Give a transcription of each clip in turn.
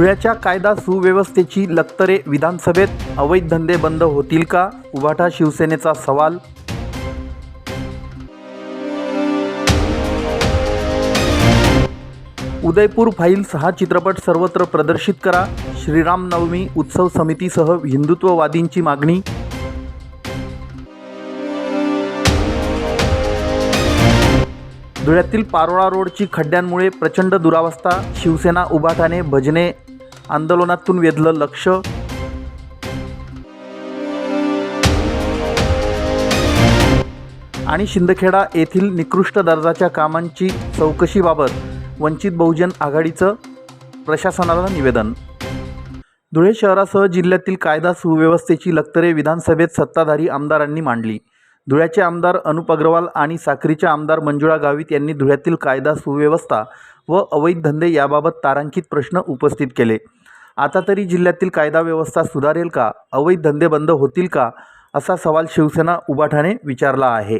धुळ्याच्या कायदा सुव्यवस्थेची लक्तरे विधानसभेत अवैध धंदे बंद होतील का? उभाटा शिवसेनेचा सवाल. उदयपूर फाईल्स हा चित्रपट सर्वत्र प्रदर्शित करा. श्रीराम नवमी उत्सव समितीसह हिंदुत्ववादींची मागणी. धुळ्यातील पारोळा रोडची खड्ड्यांमुळे प्रचंड दुरावस्था. शिवसेना उभाटाने भजने आंदोलनातून वेधलं लक्ष. आणि शिंदखेडा येथील निकृष्ट दर्जाच्या कामांची चौकशीबाबत वंचित बहुजन आघाडीचं प्रशासनाला निवेदन. धुळे शहरासह जिल्ह्यातील कायदा सुव्यवस्थेची लक्तरे विधानसभेत सत्ताधारी आमदारांनी मांडली. धुळ्याचे आमदार अनुप अग्रवाल आणि साक्रीचे आमदार मंजुळा गावित यांनी धुळ्यातील कायदा सुव्यवस्था व अवैध धंदे याबाबत तारांकित प्रश्न उपस्थित केले. आता तरी जिल्ह्यातील कायदा व्यवस्था सुधारेल का? अवैध धंदे बंद होतील का? असा सवाल शिवसेना उबाठाने विचारला आहे.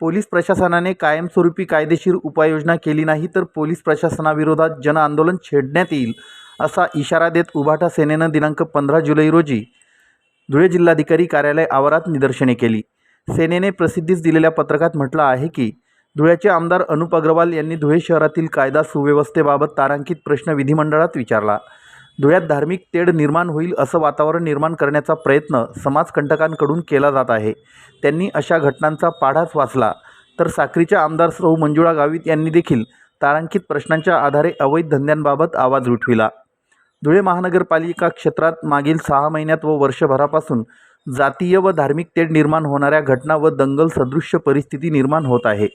पोलीस प्रशासनाने कायमस्वरूपी कायदेशीर उपाययोजना केली नाही तर पोलीस प्रशासनाविरोधात जनआंदोलन छेडण्यात येईल असा इशारा देत उभाटा सेनेनं दिनांक पंधरा जुलै रोजी धुळे जिल्हाधिकारी कार्यालय आवारात निदर्शने केली. सेनेने प्रसिद्धीस दिलेल्या पत्रकात म्हटलं आहे की धुळ्याचे आमदार अनुप अग्रवाल यांनी धुळे शहरातील कायदा सुव्यवस्थेबाबत तारांकित प्रश्न विधिमंडळात विचारला. धुळ्यात धार्मिक तेढ निर्माण होईल असं वातावरण निर्माण करण्याचा प्रयत्न समाजकंटकांकडून केला जात आहे. त्यांनी अशा घटनांचा पाढाच वाचला. तर साक्रीच्या आमदार सौ मंजुळा गावित यांनी देखील तारांकित प्रश्नांच्या आधारे अवैध धंद्यांबाबत आवाज उठविला. धुळे महानगरपालिका क्षेत्रात मागील सहा महिन्यात व वर्षभरापासून जातीय व धार्मिक तेढ निर्माण होणाऱ्या घटना व दंगल सदृश्य परिस्थिती निर्माण होत आहे.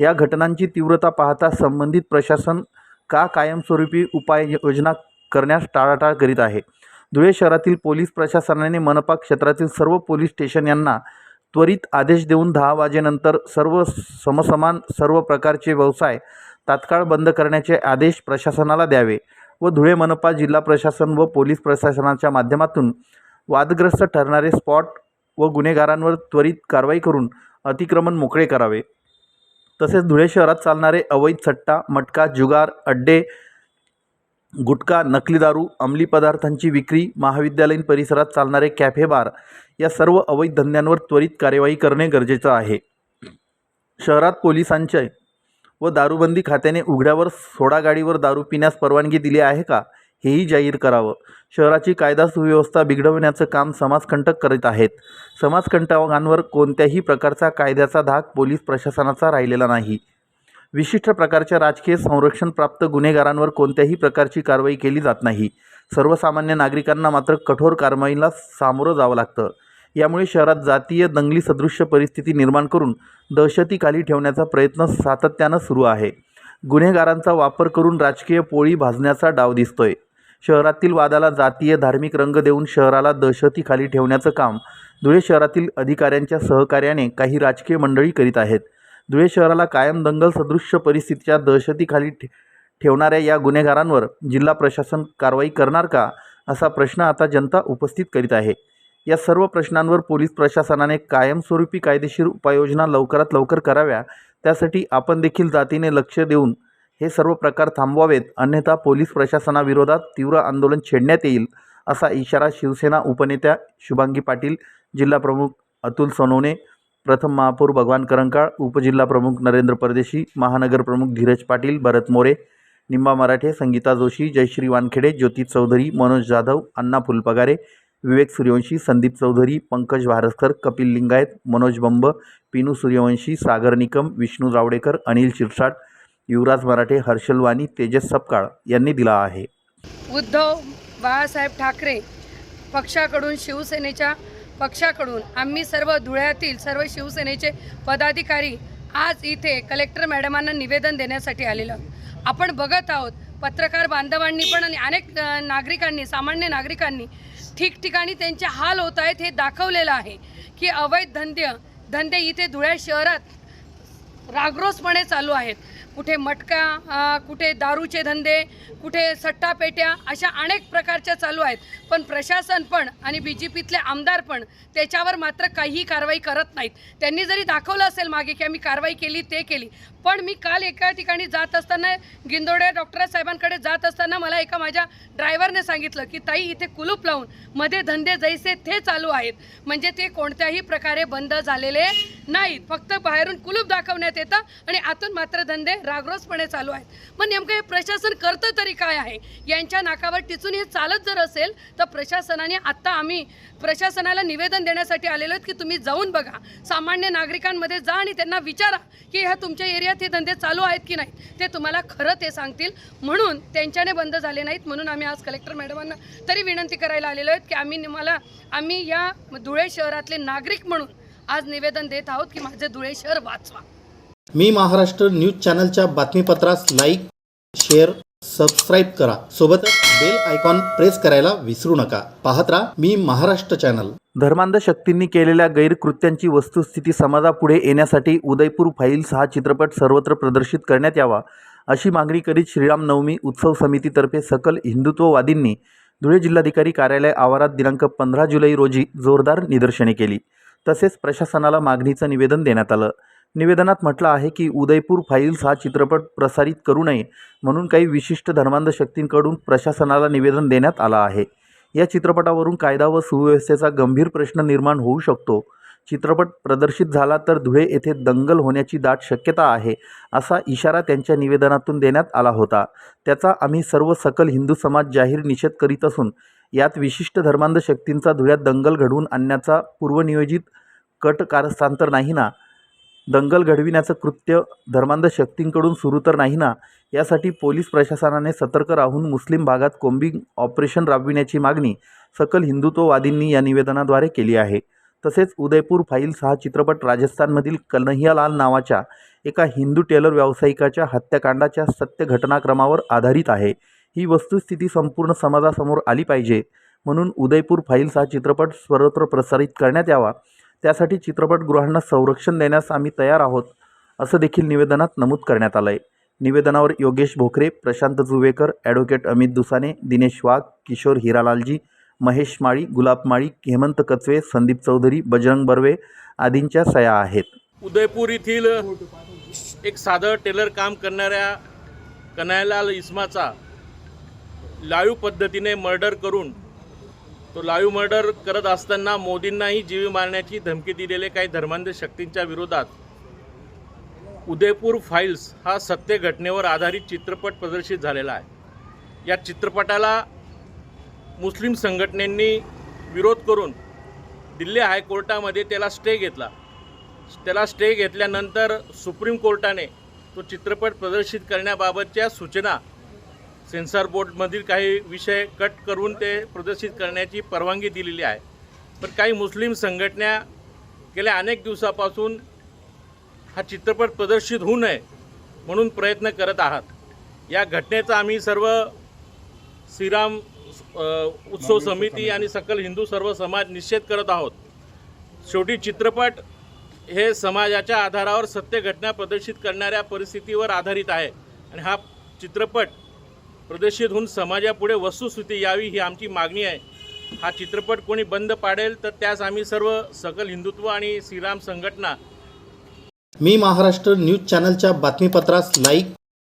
या घटनांची तीव्रता पाहता संबंधित प्रशासन का कायमस्वरूपी उपाययोजना करण्यास टाळाटाळ करीत आहे. धुळे शहरातील पोलीस प्रशासनाने मनपा क्षेत्रातील सर्व पोलीस स्टेशन यांना त्वरित आदेश देऊन दहा वाजेनंतर सर्व समसमान सर्व प्रकारचे व्यवसाय तात्काळ बंद करण्याचे आदेश प्रशासनाला द्यावे व धुळे मनपा जिल्हा प्रशासन व पोलीस प्रशासनाच्या माध्यमातून वादग्रस्त ठरणारे स्पॉट व गुन्हेगारांवर त्वरित कारवाई करून अतिक्रमण मोकळे करावे. तसेच धुळे शहरात चालणारे अवैध सट्टा मटका जुगार अड्डे गुटखा नकली दारू अंमली पदार्थांची विक्री महाविद्यालयीन परिसरात चालणारे कॅफे बार या सर्व अवैध धंद्यांवर त्वरित कार्यवाही करणे गरजेचं आहे. शहरात पोलिसांचे व दारूबंदी खात्याने उघड्यावर सोडा गाडीवर दारू पिण्यास परवानगी दिली आहे का? हेही जाहीर करावं. शहराची कायदा सुव्यवस्था बिघडवण्याचं काम समाजकंटक करीत आहेत. समाजकंटकांवर कोणत्याही प्रकारचा कायद्याचा धाक पोलीस प्रशासनाचा राहिलेला नाही. विशिष्ट प्रकारच्या राजकीय संरक्षणप्राप्त गुन्हेगारांवर कोणत्याही प्रकारची कारवाई केली जात नाही. सर्वसामान्य नागरिकांना मात्र कठोर कारवाईला सामोरं जावं लागतं. यामुळे शहरात जातीय दंगली सदृश्य परिस्थिती निर्माण करून दहशतीखाली ठेवण्याचा प्रयत्न सातत्यानं सुरू आहे. गुन्हेगारांचा वापर करून राजकीय पोळी भाजण्याचा डाव दिसतोय. शहरातील वादाला जातीय धार्मिक रंग देऊन शहराला दहशतीखाली ठेवण्याचं काम धुळे शहरातील अधिकाऱ्यांच्या सहकार्याने काही राजकीय मंडळी करीत आहेत. धुळे शहराला कायम दंगल सदृश्य परिस्थितीच्या दहशतीखाली ठे ठेवणाऱ्या या गुन्हेगारांवर जिल्हा प्रशासन कारवाई करणार का? असा प्रश्न आता जनता उपस्थित करीत आहे. या सर्व प्रश्नांवर पोलीस प्रशासनाने कायमस्वरूपी कायदेशीर उपाययोजना लवकरात लवकर कराव्या. त्यासाठी आपण देखील जातीने लक्ष देऊन हे सर्व प्रकार थांबवावेत. अन्यथा पोलीस प्रशासनाविरोधात तीव्र आंदोलन छेडण्यात येईल असा इशारा शिवसेना उपनेत्या शुभांगी पाटील जिल्हाप्रमुख अतुल सोनवणे प्रथम महापौर भगवान करंकाळ उपजिल्हा प्रमुख नरेंद्र परदेशी महानगर प्रमुख धीरज पाटील भरत मोरे निंबा मराठे संगीता जोशी जयश्री वानखेडे ज्योती चौधरी मनोज जाधव अण्णा फुलपगारे विवेक सूर्यवंशी संदीप चौधरी पंकज भारस्कर कपिल लिंगायत मनोज बंब पिनू सूर्यवंशी सागर निकम विष्णू जावडेकर अनिल शिरसाट युवराज मराठे हर्षल वाणी तेजस सपकाळ यांनी दिला आहे. उद्धव बाळासाहेब ठाकरे पक्षाकडून शिवसेनेच्या पक्षाकडून आम्ही सर्व धुळ्यातील सर्व शिवसेनेचे पदाधिकारी आज इथे कलेक्टर मॅडमांना निवेदन देण्यासाठी आलेलो आपण बघत आहोत पत्रकार बांधवांनी पण आणि अनेक नागरिकांनी सामान्य नागरिकांनी ठिकठिकाणी त्यांचे हाल होत आहेत हे दाखवलेलं आहे की अवैध धंदे धंदे इथे धुळ्या शहरात रागरोसपणे चालू आहेत. कुठे मटका कुठे दारूचे धंदे कुठे सट्टापेट्या अशा अनेक प्रकारच्या चालू आहेत. पण प्रशासन पण आणि बी जे पीतले आमदार पण त्याच्यावर मात्र काहीही कारवाई करत नाहीत. त्यांनी जरी दाखवलं असेल मागे की आम्ही कारवाई केली ते केली पण मी काल एका ठिकाणी जात असताना गिंदोडे डॉक्टर साहेबांकडे जात असताना मला एका माझ्या ड्रायव्हरने सांगितलं की ताई इथे कुलूप लावून मध्ये धंदे जैसे ते चालू आहेत. म्हणजे ते कोणत्याही प्रकारे बंद झालेले नाहीत. फक्त बाहेरून कुलूप दाखवण्यात येतं आणि आतून मात्र धंदे रागरोसपणे चालू आहेत. मग नेमकं हे प्रशासन करतं तरी काय आहे? यांच्या नाकावर टिचून हे चालत जर असेल तर प्रशासनाने आत्ता आम्ही प्रशासनाला निवेदन देण्यासाठी आलेलो आहेत की तुम्ही जाऊन बघा. सामान्य नागरिकांमध्ये जा आणि त्यांना विचारा की ह्या तुमच्या एरियात हे धंदे चालू आहेत की नाही ते तुम्हाला खरं ते सांगतील. म्हणून त्यांच्याने बंद झाले नाहीत म्हणून आम्ही आज कलेक्टर मॅडमांना तरी विनंती करायला आलेलो आहेत की आम्ही मला आम्ही या धुळे शहरातले नागरिक म्हणून आज निवेदन देत आहोत की माझे धुळे शहर वाचवा. मी महाराष्ट्र न्यूज चॅनलच्या बातमीपत्रास लाईक शेअर सबस्क्राईब करा. सोबतच बेल आयकॉन प्रेस करायला विसरू नका. पाहत राहा मी महाराष्ट्र चॅनल धर्मांध शक्तींनी केलेल्या गैरकृत्यांची वस्तुस्थिती समाजापुढे येण्यासाठी उदयपूर फाईल्स हा चित्रपट सर्वत्र प्रदर्शित करण्यात यावा अशी मागणी करीत श्रीराम नवमी उत्सव समितीतर्फे सकल हिंदुत्ववादींनी धुळे जिल्हाधिकारी कार्यालय आवारात दिनांक पंधरा जुलै रोजी जोरदार निदर्शने केली. तसेच प्रशासनाला मागणीचं निवेदन देण्यात आलं. निवेदनात म्हटलं आहे की उदयपूर फाईल्स हा चित्रपट प्रसारित करू नये म्हणून काही विशिष्ट धर्मांध शक्तींकडून प्रशासनाला निवेदन देण्यात आलं आहे. या चित्रपटावरून कायदा व सुव्यवस्थेचा गंभीर प्रश्न निर्माण होऊ शकतो. चित्रपट प्रदर्शित झाला तर धुळे येथे दंगल होण्याची दाट शक्यता आहे असा इशारा त्यांच्या निवेदनातून देण्यात आला होता. त्याचा आम्ही सर्व सकल हिंदू समाज जाहीर निषेध करीत असून यात विशिष्ट धर्मांध शक्तींचा धुळ्यात दंगल घडवून आणण्याचा पूर्वनियोजित कट कारस्थांतर नाही ना? दंगल घडविण्याचं कृत्य धर्मांध शक्तींकडून सुरू तर नाही ना? यासाठी पोलीस प्रशासनाने सतर्क राहून मुस्लिम भागात कोम्बिंग ऑपरेशन राबविण्याची मागणी सकल हिंदुत्ववादींनी या निवेदनाद्वारे केली आहे. तसेच उदयपूर फाईल्स हा चित्रपट राजस्थानमधील कन्हैयालाल नावाच्या एका हिंदू टेलर व्यावसायिकाच्या हत्याकांडाच्या सत्य घटनाक्रमावर आधारित आहे. ही वस्तुस्थिती संपूर्ण समाजासमोर आली पाहिजे म्हणून उदयपूर फाईल्स हा चित्रपट सर्वत्र प्रसारित करण्यात यावा. त्यासाठी चित्रपटगृहांना संरक्षण देण्यास आम्ही तयार आहोत असं देखील निवेदनात नमूद करण्यात आलं आहे निवेदनावर योगेश भोकरे प्रशांत जुवेकर ॲडव्होकेट अमित दुसाने दिनेश वाघ किशोर हिरालालजी महेश माळी गुलाब माळी हेमंत कचवे संदीप चौधरी बजरंग बर्वे आदींच्या सया आहेत. उदयपूर येथील एक साधं टेलर काम करणाऱ्या कन्हैयालाल इस्माचा लाईव्ह पद्धतीने मर्डर करून तो लाईव्ह मर्डर करत असताना मोदींनाही जीवी मारण्याची धमकी दिलेले काही धर्मांध शक्तींच्या विरोधात. उदयपूर फाईल्स हा सत्य घटनेवर आधारित चित्रपट प्रदर्शित झालेला आहे. या चित्रपटाला मुस्लिम संघटनेंनी विरोध करून दिल्ली हायकोर्टामध्ये त्याला स्टे घेतला. त्याला स्टे घेतल्यानंतर सुप्रीम कोर्टाने तो चित्रपट प्रदर्शित करण्याबाबतच्या सूचना सेन्सॉर बोर्डमधील काही विषय कट करून ते प्रदर्शित करण्याची परवानगी दिलेली आहे. पण काही मुस्लिम संघटना गेल्या अनेक दिवसापासून हा चित्रपट प्रदर्शित होऊ नये म्हणून प्रयत्न करत आहात. या घटनेचा आम्ही सर्व श्रीराम उत्सव समिती. आणि सकल हिंदू सर्व समाज निषेध करत आहोत. शेवटी चित्रपट हे समाजाच्या आधारावर सत्य घटना प्रदर्शित करणाऱ्या परिस्थितीवर आधारित आहे आणि हा चित्रपट प्रदर्शित होऊन समाजापुढे वस्तुस्थिती यावी ही आमची मागणी आहे. हा चित्रपट कोणी बंद पाडेल तर त्यास आम्ही सर्व सकल हिंदुत्व आणि श्रीराम संघटना मी महाराष्ट्र न्यूज चॅनलच्या बातमीपत्रास लाईक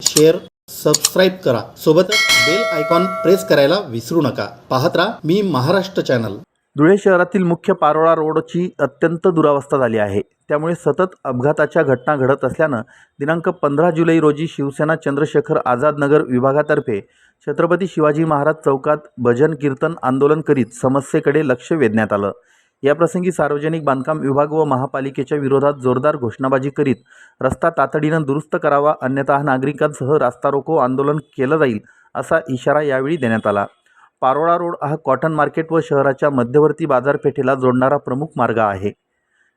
शेअर सबस्क्राईब करा. सोबतच बेल आयकॉन प्रेस करायला विसरू नका. पाहत राहा मी महाराष्ट्र चॅनल. धुळे शहरातील मुख्य पारोळा रोडची अत्यंत दुरावस्था झाली आहे. त्यामुळे सतत अपघाताच्या घटना घडत असल्यानं दिनांक पंधरा जुलै रोजी शिवसेना चंद्रशेखर आझाद नगर विभागातर्फे छत्रपती शिवाजी महाराज चौकात भजन कीर्तन आंदोलन करीत समस्येकडे लक्ष वेधण्यात आलं. याप्रसंगी सार्वजनिक बांधकाम विभाग व महापालिकेच्या विरोधात जोरदार घोषणाबाजी करीत रस्ता तातडीनं दुरुस्त करावा अन्यथा नागरिकांसह रास्ता रोको आंदोलन केलं जाईल असा इशारा यावेळी देण्यात आला. पारोळा रोड हा कॉटन मार्केट व शहराच्या मध्यवर्ती बाजारपेठेला जोडणारा प्रमुख मार्ग आहे.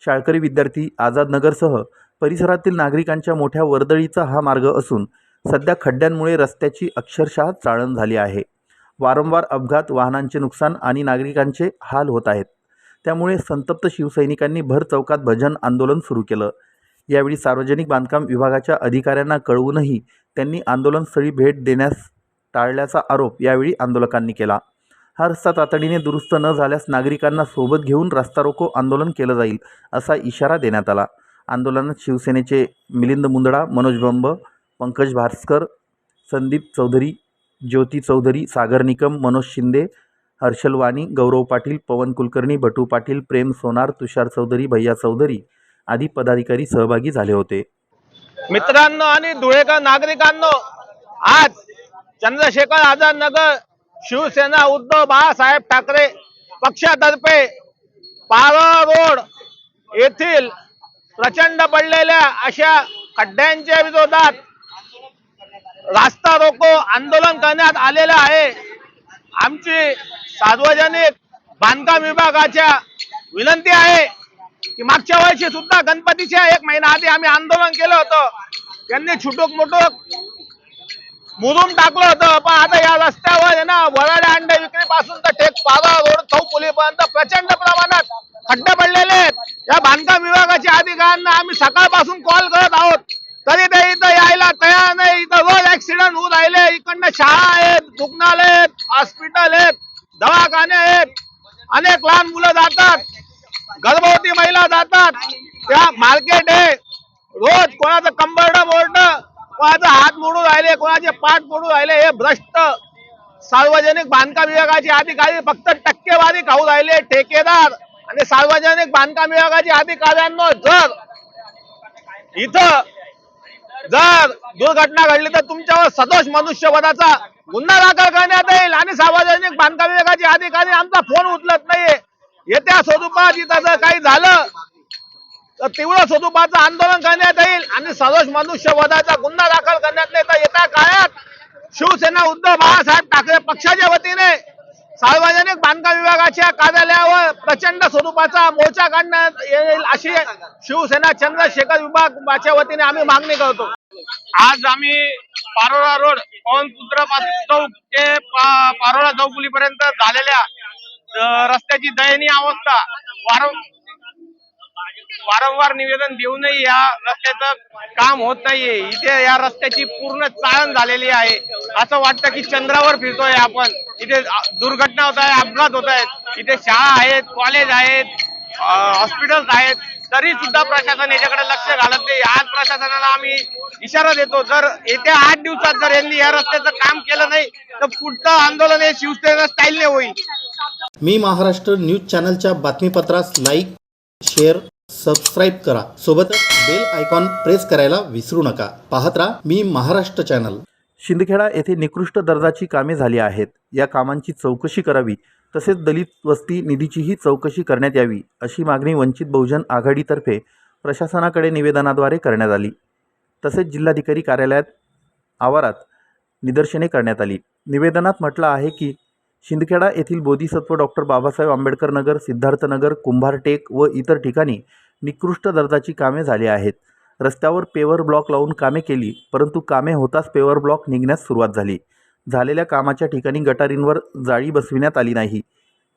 शाळकरी विद्यार्थी आझादनगरसह परिसरातील नागरिकांच्या मोठ्या वर्दळीचा हा मार्ग असून सध्या खड्ड्यांमुळे रस्त्याची अक्षरशः चाळण झाली आहे. वारंवार अपघात वाहनांचे नुकसान आणि नागरिकांचे हाल होत आहेत. त्यामुळे संतप्त शिवसैनिकांनी भर चौकात भजन आंदोलन सुरू केलं. यावेळी सार्वजनिक बांधकाम विभागाच्या अधिकाऱ्यांना कळवूनही त्यांनी आंदोलनस्थळी भेट देण्यास टाळल्याचा आरोप यावेळी आंदोलकांनी केला. हा रस्ता तातडीने दुरुस्त न झाल्यास नागरिकांना सोबत घेऊन रस्ता रोको आंदोलन केलं जाईल असा इशारा देण्यात आला. आंदोलनात शिवसेनेचे मिलिंद मुंदडा मनोज बंब पंकज भास्कर संदीप चौधरी ज्योती चौधरी सागर निकम मनोज शिंदे हर्षल वाणी गौरव पाटील पवन कुलकर्णी बटू पाटील प्रेम सोनार तुषार चौधरी भैया चौधरी आदी पदाधिकारी सहभागी झाले होते. मित्रांनो आणि धुळेकर नागरिकांनो आज चंद्रशेखर आझाद नगर शिवसेना उद्धव बाळासाहेब ठाकरे पक्षातर्फे पारळ रोड येथील प्रचंड पडलेल्या अशा खड्ड्यांच्या विरोधात रास्ता रोको आंदोलन करण्यात आलेलं आहे. आमची सार्वजनिक बांधकाम विभागाच्या विनंती आहे की मागच्या वर्षी सुद्धा गणपतीच्या एक महिना आधी आम्ही आंदोलन केलं होतं. त्यांनी छुटूक मुटूक मुरुम टाकलं होतं पण आता या रस्त्यावर आहे ना वराडे अंडे विक्री पासून तर टेक पारा रोड चौपुलीपर्यंत प्रचंड प्रमाणात खड्डे पडलेले आहेत. या बांधकाम विभागाच्या अधिकाऱ्यांना आम्ही सकाळपासून कॉल करत आहोत. तरी ते इथं यायला तयार नाही. इथं रोज ऍक्सिडेंट होऊ राहिले. इकडनं शाळा आहेत रुग्णालय आहेत हॉस्पिटल आहेत दवाखाने आहेत. अनेक लहान मुलं जातात. गर्भवती महिला जातात. त्या मार्केट आहे. रोज कोणाचं कंबरडं बोर्ड कोणाचा हात मोडून राहिले कोणाचे पाठ मोडून राहिले हे भ्रष्ट सार्वजनिक बांधकाम विभागाचे अधिकारी फक्त टक्केवारी खाऊ राहिले ठेकेदार आणि सार्वजनिक बांधकाम विभागाचे अधिकाऱ्यांना जर इथं जर दुर्घटना घडली तर तुमच्यावर सदोष मनुष्यवधाचा गुन्हा दाखल करण्यात येईल आणि सार्वजनिक बांधकाम विभागाचे अधिकारी आमचा फोन उचलत नाहीये. येत्या स्वरूपात इथं जर काही झालं तर तीव्र स्वरूपाचं आंदोलन करण्यात येईल आणि सदोष मनुष्यवधाचा गुन्हा दाखल करण्यात येईल तर येत्या काळात शिवसेना उद्धव बाळासाहेब ठाकरे पक्षाच्या वतीने सार्वजनिक बांधकाम विभागाच्या कार्यालयावर प्रचंड स्वरूपाचा मोर्चा काढण्यात येईल अशी शिवसेना चंद्रशेखर विभागाच्या वतीने आम्ही मागणी करतो. आज आम्ही पारोळा रोड पवनपुत्र चौक ते पारोळा चौकुलीपर्यंत झालेल्या रस्त्याची दयनीय अवस्था वारं वारंवार निवेदन देऊनही या रस्त्याचं काम होत नाहीये. इथे या रस्त्याची पूर्ण चाळण झालेली आहे. असं वाटतं की चंद्रावर फिरतोय आपण. इथे दुर्घटना होत आहे अपघात होत आहेत. इथे शाळा आहेत कॉलेज आहेत हॉस्पिटल्स आहेत. तरी सुद्धा प्रशासन याच्याकडे लक्ष घालत नाही. आज प्रशासनाला आम्ही इशारा देतो जर येत्या आठ दिवसात जर यांनी या रस्त्याचं काम केलं नाही तर पुढचं आंदोलन हे शिवसेना स्टाईलने होईल. मी महाराष्ट्र न्यूज चॅनलच्या बातमीपत्रास लाईक शेअर सबस्क्राईब करा. सोबतच बेल आयकॉन प्रेस करायला विसरू नका. पाहत राहा मी महाराष्ट्र चॅनल शिंदखेडा येथे निकृष्ट दर्जाची कामे झाली आहेत. या कामांची चौकशी करावी. तसेच दलित वस्ती निधीचीही चौकशी करण्यात यावी अशी मागणी वंचित बहुजन आघाडीतर्फे प्रशासनाकडे निवेदनाद्वारे करण्यात आली. तसेच जिल्हाधिकारी कार्यालयात आवारात निदर्शने करण्यात आली. निवेदनात म्हटलं आहे की शिंदखेडा येथील बोधिसत्व डॉक्टर बाबासाहेब आंबेडकर नगर सिद्धार्थनगर कुंभारटेक व इतर ठिकाणी निकृष्ट दर्जाची कामे झाली आहेत. रस्त्यावर पेवर ब्लॉक लावून कामे केली परंतु कामे होताच पेवर ब्लॉक निघण्यास सुरुवात झाली. झालेल्या कामाच्या ठिकाणी गटारींवर जाळी बसविण्यात आली नाही.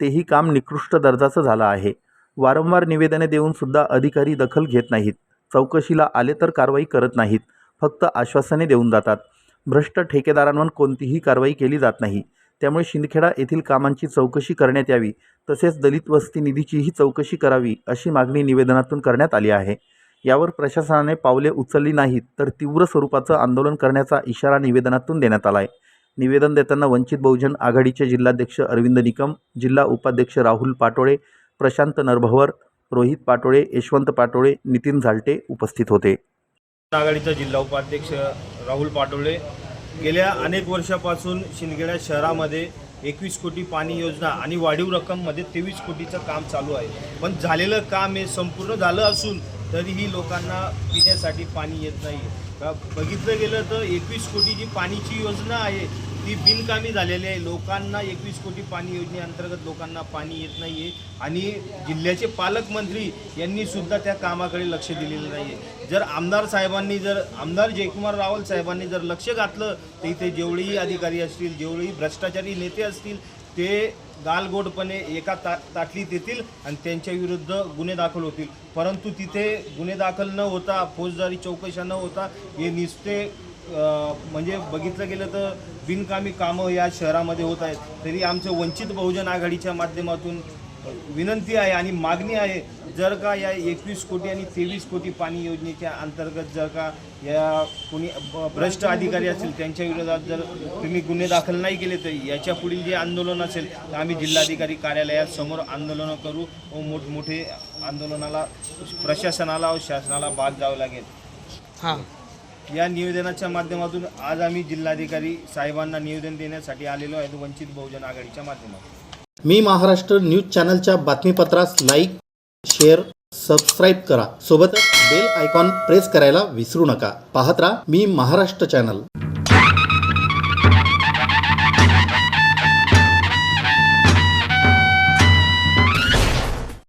तेही काम निकृष्ट दर्जाचं झालं आहे. वारंवार निवेदने देऊनसुद्धा अधिकारी दखल घेत नाहीत. चौकशीला आले तर कारवाई करत नाहीत. फक्त आश्वासने देऊन जातात. भ्रष्ट ठेकेदारांवर कोणतीही कारवाई केली जात नाही. त्यामुळे शिंदखेडा येथील कामांची चौकशी करण्यात यावी तसेच दलित वस्ती निधीचीही चौकशी करावी अशी मागणी निवेदनातून करण्यात आली आहे. यावर प्रशासनाने पावले उचलली नाहीत तर तीव्र स्वरूपाचं आंदोलन करण्याचा इशारा निवेदनातून देण्यात आला आहे निवेदन देताना वंचित बहुजन आघाडीचे जिल्हाध्यक्ष अरविंद निकम जिल्हा उपाध्यक्ष राहुल पाटोळे प्रशांत नरभवर रोहित पाटोळे यशवंत पाटोळे नितीन झालटे उपस्थित होते. आघाडीचा जिल्हा उपाध्यक्ष राहुल पाटोळे गेल्या अनेक वर्षापासून शिंदखेडा शहरामध्ये एकवीस कोटी पाणी योजना आणि वाढीव रक्कममध्ये तेवीस कोटीचं काम चालू आहे. पण झालेलं काम हे संपूर्ण झालं असून तरीही लोकांना पिण्यासाठी पाणी येत नाही. बघितलं गेलं तर एकवीस कोटी जी पाणीची योजना आहे ती बिनकामी झालेली आहे. लोकांना एकवीस कोटी पाणी योजनेअंतर्गत लोकांना पाणी येत नाही आहे आणि जिल्ह्याचे पालकमंत्री यांनी सुद्धा त्या कामाकडे लक्ष दिलेलं नाही आहे जर आमदार साहेबांनी जर आमदार जयकुमार रावल साहेबांनी जर लक्ष घातलं तर इथे जेवढेही अधिकारी असतील जेवढेही भ्रष्टाचारी नेते असतील ते गालगोडपणे एका ता ताटलीत येतील आणि त्यांच्या विरुद्ध गुन्हे दाखल होतील. परंतु तिथे गुन्हे दाखल न होता फौजदारी चौकशा न होता हे नुसते म्हणजे बघितलं गेलं तर बिनकामी कामं या शहरामध्ये होत आहेत. तरी आमचं वंचित बहुजन आघाडीच्या माध्यमातून विनंती आहे आणि मागणी आहे जर का या एकवीस कोटी आणि तेवीस कोटी पाणी योजनेच्या अंतर्गत जर का या कोणी ब- भ्रष्ट अधिकारी असतील त्यांच्या विरोधात जर तुम्ही गुन्हे दाखल नाही केले तर याच्या पुढील जे आंदोलन असेल तर आम्ही जिल्हाधिकारी कार्यालयात समोर आंदोलनं करू व मोठमोठे आंदोलनाला प्रशासनाला व शासनाला भाग जावं लागेल. हां. या निवेदनाच्या माध्यमातून आज आम्ही जिल्हाधिकारी साहेबांना निवेदन देण्यासाठी आलेलो आहे. वंचित बहुजन आघाडीच्या माध्यमातून. मी महाराष्ट्र न्यूज चॅनलच्या बातमीपत्रास लाईक शेअर सबस्क्राईब करा. सोबतच बेल आयकॉन प्रेस करायला विसरू नका. पाहत राहा मी महाराष्ट्र चॅनल.